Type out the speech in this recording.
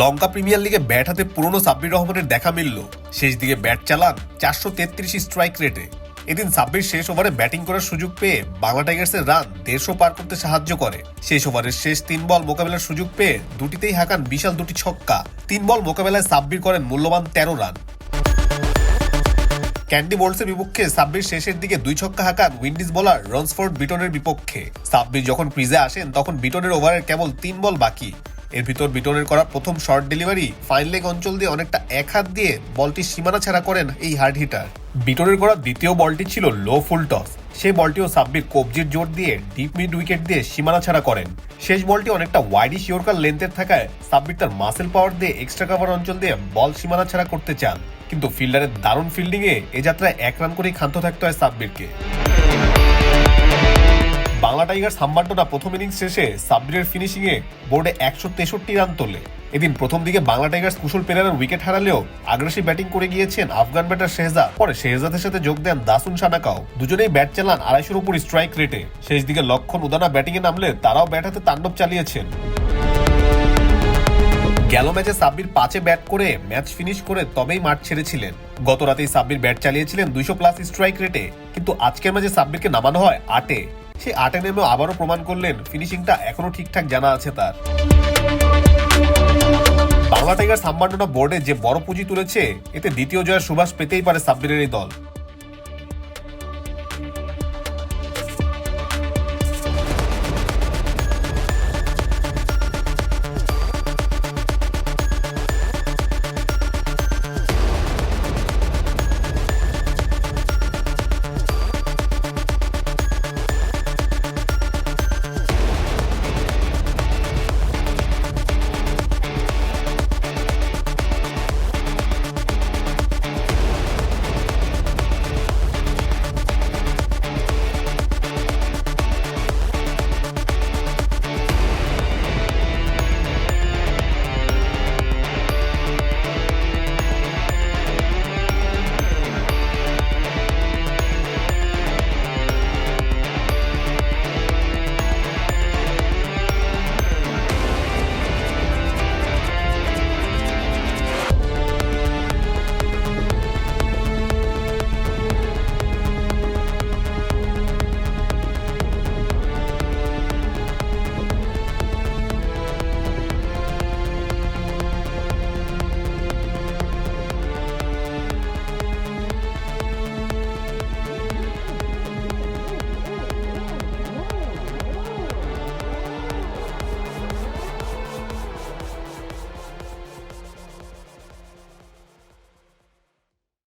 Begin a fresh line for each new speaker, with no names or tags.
লঙ্কা premier লিগে bat হাতে পুরনো সাব্বির রহমানের দেখা মিলল। শেষ দিকে ব্যাট চালান চারশো তেত্রিশ স্ট্রাইক রেটে। এদিন সাব্বির শেষ ওভারে ব্যাটিং করার সুযোগ পেয়ে বাংলা টাইগার্সের রান দেড়শো পার করতে সাহায্য করে। শেষ ওভারের শেষ তিন বল মোকাবেলার সুযোগ পেয়ে দুটিতেই হাঁকান বিশাল দুটি ছক্কা। তিন বল মোকাবেলায় সাব্বির করেন মূল্যবান তেরো রান। ক্যান্ডি বোল্টসের বিপক্ষে সাব্বির শেষের দিকে দুই ছক্কা হাঁকান উইন্ডিজ বোলার রনসফোর্ড বিটনের বিপক্ষে। সাব্বির যখন ক্রিজে আসেন, তখন বিটনের ওভারের কেবল তিন বল বাকি। এর ভিতর বিটনের করা প্রথম শর্ট ডেলিভারি ফাইন লেগ অঞ্চল দিয়ে অনেকটা এক হাত দিয়ে বলটি সীমানা ছাড়া করেন এই হার্ড হিটার বিটনের করা দ্বিতীয় বলটি ছিল লো ফুল টস সেই বলটিও সাব্বির কবজির জোর দিয়ে ডিপ মিড উইকেট দিয়ে সীমানা ছাড়া করেন। শেষ বলটি অনেকটা ওয়াইডি শিওরকার লেন্থের থাকায় সাব্বির তার মাসেল পাওয়ার দিয়ে এক্সট্রা কাভার অঞ্চল দিয়ে বল সীমানা ছাড়া করতে চান। কিন্তু ফিল্ডারের দারুণ ফিল্ডিংয়ে এ যাত্রায় এক রান করেই ক্ষান্ত থাকতে হয় সাব্বিরকে। বাংলা টাইগার হাম্বান্টনা প্রথম ইনিংস শেষে সাব্বিরের ফিনিশিং এ বোর্ডে একশো তেষট্টি রান তোলে। এদিন প্রথম দিকে বাংলা টাইগার্স কুশল পেরারের উইকেট হারালেও আগ্রাসী ব্যাটিং করে গিয়েছেন আফগান ব্যাটার শেহজাদ। পরে শেহজাদের সাথে যোগ দেন দাসুন সানাকাও। দুজনেই ব্যাট চালান আড়াইশোর উপর স্ট্রাইক রেটে। শেষ দিকে লক্ষণ উদানা ব্যাটিং এ নামলে তারাও ব্যাট হাতে তাণ্ডব চালিয়েছেন। গেল ম্যাচে সাব্বির পাঁচে ব্যাট করে, ম্যাচ ফিনিশ করে তবেই মাঠ ছেড়েছিলেন। গত রাতেই সাব্বির ব্যাট চালিয়েছিলেন দুইশো প্লাস স্ট্রাইক রেটে। কিন্তু আজকের ম্যাচে সাব্বিরকে নামানো হয় আটে। সে আটে নেমেও আবারও প্রমাণ করলেন ফিনিশিংটা এখনও ঠিকঠাক জানা আছে তার। বাংলা টাইগার সাম্মান্ডনা বোর্ডে যে বড় পুঁজি তুলেছে, এতে দ্বিতীয় জয়ের সুবাস পেতেই পারে সাব্বিরের এই দল।